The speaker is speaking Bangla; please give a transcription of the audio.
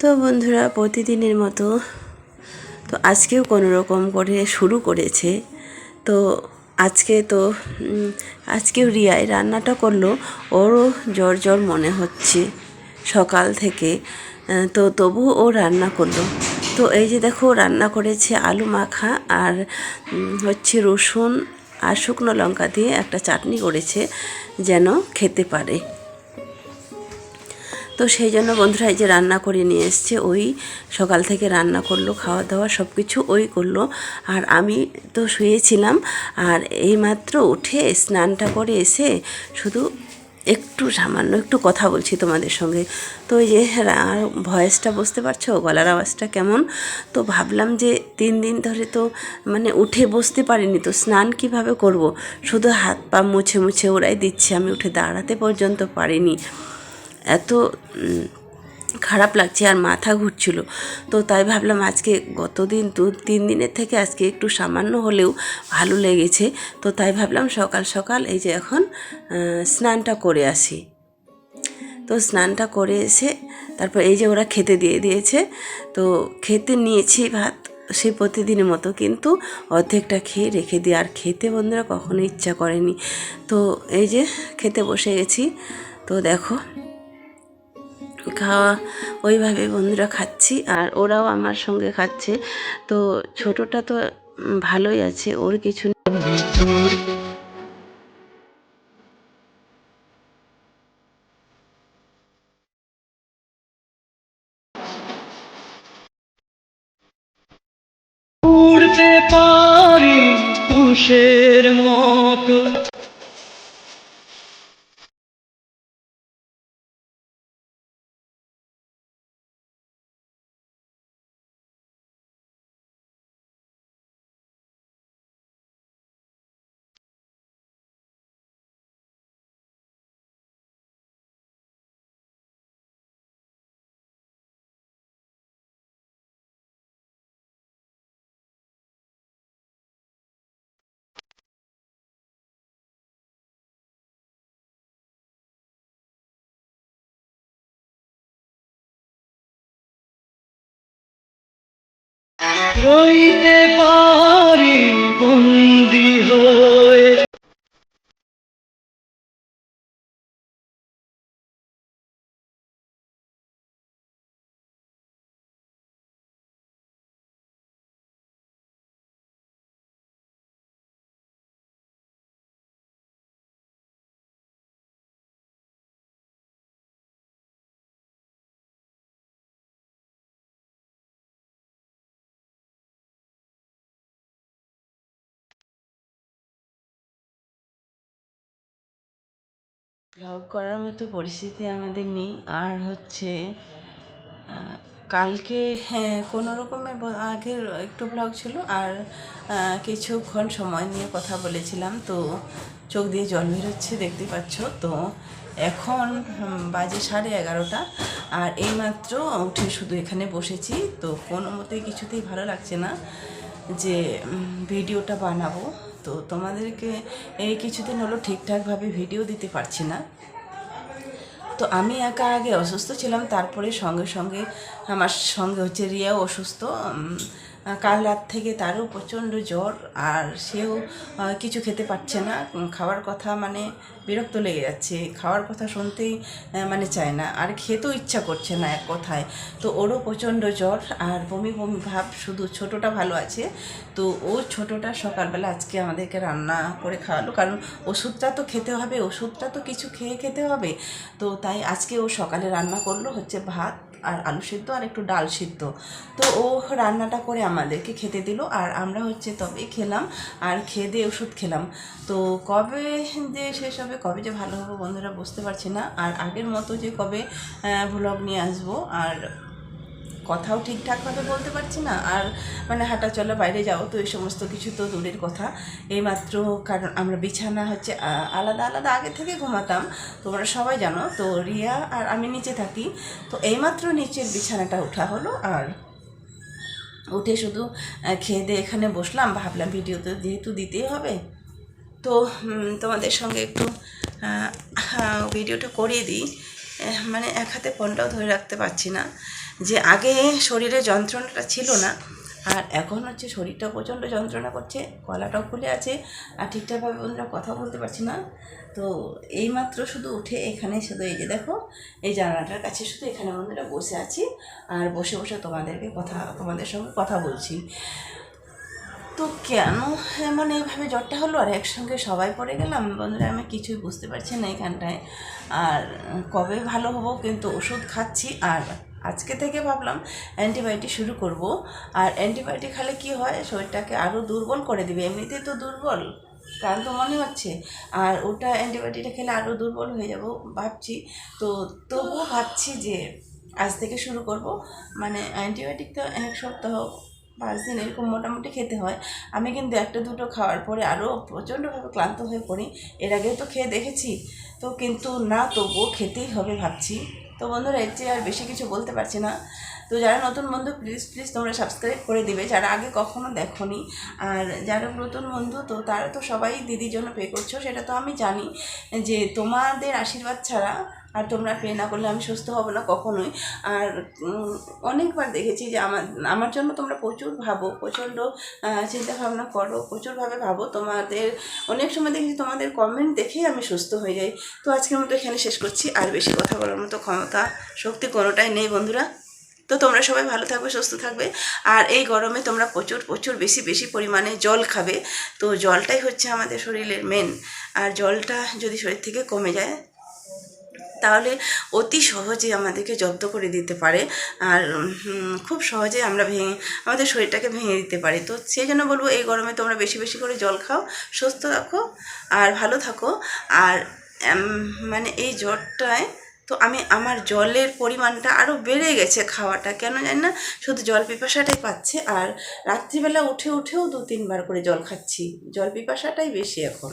তো বন্ধুরা, প্রতিদিনের মতো তো আজকেও কোনো রকম করে শুরু করেছে। তো আজকে তো আজকেও রিয়াই রান্নাটা করল, ওরও জ্বর জ্বর মনে হচ্ছে সকাল থেকে। তো তবু ও রান্না করল। তো এই যে দেখো রান্না করেছে আলু মাখা আর হচ্ছে রসুন আর শুকনো লঙ্কা দিয়ে একটা চাটনি করেছে যেন খেতে পারে। তো সেই জন্য বন্ধুরা এই যে রান্না করে নিয়ে এসছে, ওই সকাল থেকে রান্না করল, খাওয়া দাওয়া সব কিছু ওই করল। আর আমি তো শুয়েছিলাম, আর এইমাত্র উঠে স্নানটা করে এসে শুধু একটু সামান্য একটু কথা বলছি তোমাদের সঙ্গে। তো ওই যে আর ভয়েসটা বুঝতে পারছ? গলার আওয়াজটা কেমন? তো ভাবলাম যে, তিন দিন ধরে তো মানে উঠে বসতে পারিনি, তো স্নান কীভাবে করব? শুধু হাত পা মুছে মুছে ওরাই দিচ্ছে, আমি উঠে দাঁড়াতে পর্যন্ত পারিনি। এত খারাপ লাগছে আর মাথা ঘুরছিল। তো তাই ভাবলাম আজকে গতদিন দু, তিন দিনের থেকে আজকে একটু সামান্য হলেও ভালো লেগেছে। তো তাই ভাবলাম সকাল সকাল এই যে এখন স্নানটা করে আসি। তো স্নানটা করে এসে তারপর এই যে ওরা খেতে দিয়ে দিয়েছে। তো খেতে নিয়েছি ভাত সেই প্রতিদিনের মতো কিন্তু অর্ধেকটা খেয়ে রেখে দিই। আর খেতে বন্ধুরা কখনো ইচ্ছা করেনি। তো এই যে খেতে বসে গেছি। তো দেখো খাওয়া, ওইভাবে বন্ধুরা খাচ্ছি আর ওরাও আমার সঙ্গে খাচ্ছে। তো ছোটটা তো ভালোই আছে, ওর কিছু উড়তে পারি তুষের মতো। রইতে পারি ব্লগ করার মতো পরিস্থিতি আমাদের নেই। আর হচ্ছে কালকে হ্যাঁ কোনো রকমের আগের একটু ব্লগ ছিল আর কিছুক্ষণ সময় নিয়ে কথা বলেছিলাম। তো চোখ দিয়ে জল বেরোচ্ছে, দেখতে পাচ্ছ। তো এখন বাজে সাড়ে এগারোটা। আর এইমাত্র উঠে শুধু এখানে বসেছি। তো কোনো মতে কিছুতেই ভালো লাগছে না। যে ভিডিওটা বানাবো। তো তোমাদেরকে এই কিছুদিন হলো ঠিকঠাকভাবে ভিডিও দিতে পারছি না। তো আমি একা আগে অসুস্থ ছিলাম, তারপরে সঙ্গে সঙ্গে আমার সঙ্গে হচ্ছে রিয়াও অসুস্থ কাল রাত থেকে তারও প্রচণ্ড জ্বর আর সেও কিছু খেতে পারছে না। খাওয়ার কথা মানে বিরক্ত লেগে যাচ্ছে। খাওয়ার কথা শুনতেই মানে চায় না। আর খেতেও ইচ্ছা করছে না এক কথায়। তো ওরও প্রচণ্ড জ্বর আর বমি বমি ভাব শুধু ছোটোটা ভালো আছে। তো ও ছোটোটা সকালবেলা আজকে আমাদেরকে রান্না করে খাওয়ালো। কারণ ওষুধটা তো খেতে হবে, ওষুধটা তো কিছু খেয়ে খেতে হবে। তো তাই আজকে ও সকালে রান্না করল হচ্ছে ভাত আর আলু সেদ্ধ আর একটু ডাল সেদ্ধ। তো ও রান্নাটা করে আমাদেরকে খেতে দিল আর আমরা হচ্ছে তবে খেলাম আর খেয়ে দিয়ে ওষুধ খেলাম। তো কবে যে শেষ হবে, কবে যে ভালো হবে বন্ধুরা বুঝতে পারছি না। আর আগের মতো যে কবে ভ্লগ নিয়ে আসব, আর কথাও ঠিকঠাকভাবে বলতে পারছি না। আর মানে হাঁটা চলা, বাইরে যাও তো এই সমস্ত কিছু তো দূরের কথা। এইমাত্র কারণ আমরা বিছানা হচ্ছে আলাদা আলাদা আগে থেকে ঘুমাতাম। তোমরা সবাই জানো, তো রিয়া আর আমি নিচে থাকি। তো এইমাত্র নিচের বিছানাটা ওঠা হলো আর উঠে শুধু খেয়ে দিয়ে এখানে বসলাম। ভাবলাম ভিডিও তো যেহেতু দিতেই হবে। তো তোমাদের সঙ্গে একটু ভিডিওটা করিয়ে দিই। মানে এক হাতে ফোনটাও ধরে রাখতে পারছি না। যে আগে শরীরে যন্ত্রণাটা ছিল না, আর এখন হচ্ছে শরীরটা প্রচণ্ড যন্ত্রণা করছে, গলাটাও খুলে আছে, আর ঠিকঠাকভাবে বন্ধুরা কথা বলতে পারছি না। তো এইমাত্র শুধু উঠে এখানে শুধু এই যে দেখো, এই জানালাটার কাছে শুধু এখানে বন্ধুরা বসে আছি, আর বসে বসে তোমাদেরকে কথা, তোমাদের সঙ্গে কথা বলছি। তো কেন এমন এইভাবে জ্বরটা হলো? আর একসঙ্গে সবাই পড়ে গেলাম, বন্ধুরা আমি কিছুই বুঝতে পারছি না এখানটায়। আর কবে ভালো হব, কিন্তু ওষুধ খাচ্ছি, আর আজকে থেকে ভাবলাম অ্যান্টিবায়োটিক শুরু করব। আর অ্যান্টিবায়োটিক খেলে কি হয়? শরীরটাকে আরও দুর্বল করে দিবে। এমনিতেই তো দুর্বল কারণ তো মনে হচ্ছে। আর ওটা অ্যান্টিবায়োটিকটা খেলে আরও দুর্বল হয়ে যাব ভাবছি। তো তবুও ভাবছি যে আজ থেকে শুরু করব। মানে অ্যান্টিবায়োটিক তো এক সপ্তাহ, পাঁচ দিন এরকম মোটামুটি খেতে হয়। আমি কিন্তু একটা দুটো খাওয়ার পরে আরও প্রচণ্ডভাবে ক্লান্ত হয়ে পড়ি। এর আগেও তো খেয়ে দেখেছি। তো কিন্তু না, তবুও খেতেই হবে ভাবছি। তো বন্ধুরা, এর চেয়ে আর বেশি কিছু বলতে পারছি না। তো যারা নতুন বন্ধু প্লিজ প্লিজ তোমরা সাবস্ক্রাইব করে দিবে। যারা আগে কখনো দেখনি, আর যারা নতুন বন্ধু, তো তারা তো সবাই দিদির জন্য পে করছ, সেটা তো আমি জানি। যে তোমাদের আশীর্বাদ ছাড়া আর তোমরা পে না করলে আমি সুস্থ হব না কখনোই। আর অনেকবার দেখেছি যে আমার আমার জন্য তোমরা প্রচুর ভাবো, প্রচণ্ড চিন্তা ভাবনা করো, প্রচুরভাবে ভাবো। তোমাদের, অনেক সময় দেখেছি তোমাদের কমেন্ট দেখেই আমি সুস্থ হয়ে যাই। তো আজকের মতো এখানে শেষ করছি। আর বেশি কথা বলার মতো ক্ষমতা, শক্তি কোনোটাই নেই বন্ধুরা। তো তোমরা সবাই ভালো থাকবে, সুস্থ থাকবে। আর এই গরমে তোমরা প্রচুর প্রচুর বেশি বেশি পরিমাণে জল খাবে। তো জলটাই হচ্ছে আমাদের শরীরের মেন আর জলটা যদি শরীর থেকে কমে যায় তাহলে অতি সহজে আমাদেরকে জব্দ করে দিতে পারে। আর খুব সহজে আমরা ভেঙে, আমাদের শরীরটাকে ভেঙে দিতে পারি। তো সেই জন্য বলব, এই গরমে তোমরা বেশি বেশি করে জল খাও, সুস্থ রাখো আর ভালো থাকো। আর মানে এই জ্বরটায় তো আমি, আমার জলের পরিমাণটা আরও বেড়ে গেছে খাওয়াটা। কেন জানি না, শুধু জল পিপাসাটাই পাচ্ছে। আর রাত্রিবেলা উঠে উঠেও দু তিনবার করে জল খাচ্ছি। জল পিপাসাটাই বেশি এখন।